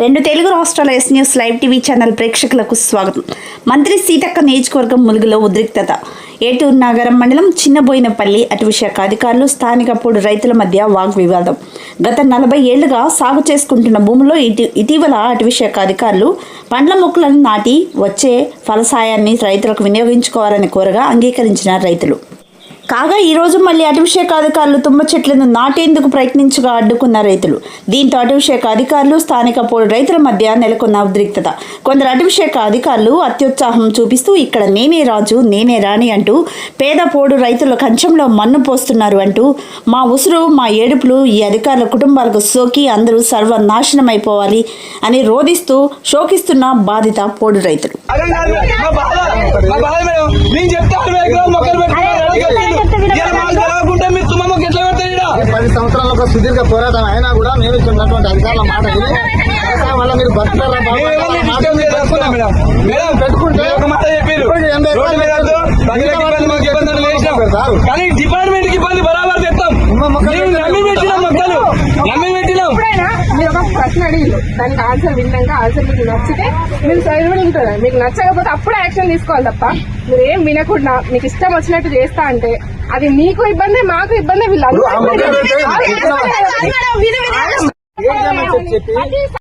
రెండు తెలుగు రాష్ట్రాల S news live TV channel ప్రేక్షకులకు స్వాగతం. మంత్రి సీతక్క నియోజకవర్గం ములుగులో ఉద్రిక్తత. ఏటూరు నాగరం మండలం చిన్నబోయినపల్లి అటవీశాఖ అధికారులు స్థానిక పొడి రైతుల మధ్య వాగ్వివాదం గత నలభై ఏళ్ళుగా సాగు చేసుకుంటున్న భూమిలో ఇటీ ఇటీవల అటవీశాఖ అధికారులు పండ్ల మొక్కలను నాటి వచ్చే ఫలసాయాన్ని రైతులకు వినియోగించుకోవాలని కోరగా అంగీకరించిన రైతులు. కాగా ఈ రోజు మళ్ళీ అటవీశాఖ అధికారులు తుమ్మ చెట్లను నాటేందుకు ప్రయత్నించగా అడ్డుకున్న రైతులు. దీంతో అటవీశాఖ అధికారులు స్థానిక పోడు రైతుల మధ్య నెలకొన్న ఉద్రిక్తత. కొందరు అటవీశాఖ అధికారులు అత్యుత్సాహం చూపిస్తూ ఇక్కడ నేనే రాజు నేనే రాణి అంటూ పేద పోడు రైతుల కంచంలో మన్ను పోస్తున్నారు అంటూ మా ఉసురు మా ఏడుపులు ఈ అధికారుల కుటుంబాలకు సోకి అందరూ సర్వనాశనమైపోవాలి అని రోధిస్తూ శోకిస్తున్న బాధిత పోడు రైతులు. నేను చెప్తాను మాకు తెలవకుంటే మీరు తుమ్మ మొక్క ఎట్లా పెడతారు ఈడ? పది సంవత్సరాల ఒక సుదీర్ఘ పోరాటం అయినా కూడా మేము ఇచ్చినటువంటి అధికారుల మాట వల్ల మీరు బతుకుతారా మేడం. మేడం, పెట్టుకుంటే ఒక మాట చెప్పారు. కానీ డిపార్ట్మెంట్కి ఇబ్బంది బరాబర్ తెస్తాం. ఉన్న మొక్కలు మేము నమ్మి పెట్టినాం మొక్కలు. నమ్మి పెట్టినాం. ఎప్పుడైనా మీరు ఒక ప్రశ్న అడిగారు. దానికి ఆన్సర్ విన్నాక ఆన్సర్ మీకు నచ్చితే మీరు సైలెంట్ ఉంటారు? మీకు నచ్చకపోతే అప్పుడే యాక్షన్ తీసుకోవాలి తప్ప. మీరు ఏం వినకుండా మీకు ఇష్టం వచ్చినట్టు చేస్తా అంటే అది మీకు ఇబ్బంది మాకు ఇబ్బంది వీళ్ళందరూ